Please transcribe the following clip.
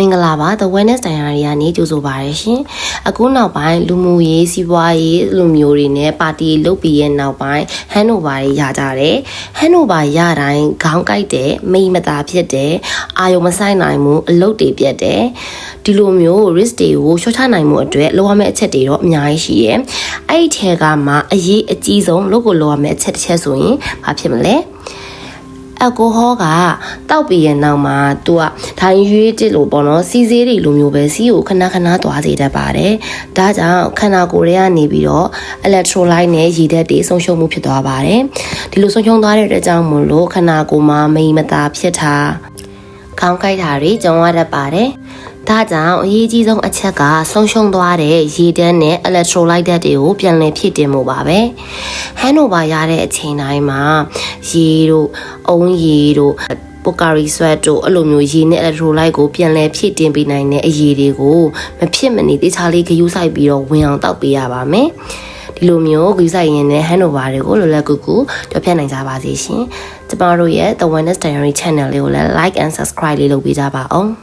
မင်္ဂလာပါ The Wellness Diary ကနေကြိုဆိုပါရရှင်အခုနောက်ပိုင်းလူမှုရေးစီးပွားရေးလူမျိုးတွေနဲ့ပါတီလုတ်ပြီးရဲ့နောက်ပိုင်း handover တွေရကြတယ် handover ရတိုင်းခေါင်းကိုက်တယ်မိမသာဖြစ်တယ်အာယုံမဆိုင်နိုင်မှုအလုပ်တွေပြတ်တယ်ဒီလိုမျိုး risk တွေကိုရှော့ချနိုင်မှုအတွက်လိုရမယ့်အချက်တွေတော့အများကြီးရှိတယ်အဲ့ဒီထဲကမှအရေးအကြီးဆုံးလုပ်ကိုလိုရမယ့်အချက်တစ်ချက်ဆိုရင်ဘာဖြစ်မလဲ အယ်ကိုဟောကတောက်ပြီးရဲ့နောက်မှာ तू ကထိုင်ရွေးတစ်လို့ပေါ့နော်စီးစေးတွေလိုမျိုးပဲစီးကိုခဏခဏသွားစေတတ်ပါတယ်။ဒါကြောင့်ခန္ဓာကိုယ်တွေကနေပြီးတော့ electrolyte နဲ့ရေဓာတ်တွေဆုံးရှုံးမှုဖြစ်သွားပါတယ်။ဒီလိုဆုံးရှုံးသွားတဲ့အတွက်ကြောင့်မို့လို့ခန္ဓာကိုယ်မှာမိမသာဖြစ်တာခေါင်းကိုက်တာတွေကြုံရတတ်ပါတယ်။ ဒါကြောင့်အရေးကြီးဆုံးအချက်ကဆုံးရှုံးသွားတဲ့ရေဓာတ်နဲ့ electrolyte ဓာတ်တွေကိုပြန်လည်ဖြည့်တင်မှုပါပဲ။ handover ရတဲ့အချိန်တိုင်းမှာရေတို့အုံးရေတို့ပိုကာရီဆွတ်တို့အဲ့လိုမျိုးရေနဲ့ electrolyte ကိုပြန်လည်ဖြည့်တင်ပေးနိုင်တဲ့အရည်တွေကိုမဖြစ်မနေတေချာလေးဂယူးဆိုင်ပြီးတော့ဝင်အောင်တောက်ပေးရပါမယ်။ဒီလိုမျိုးဂယူးဆိုင်ရင်နဲ့ handover တွေကိုလောလောကူကူကြော်ဖြတ်နိုင်ကြပါစေရှင်။ကျမတို့ရဲ့ The Wellness Diary Channel လေးကိုလည်း like and subscribe လေးလုပ်ပေးကြပါအောင်။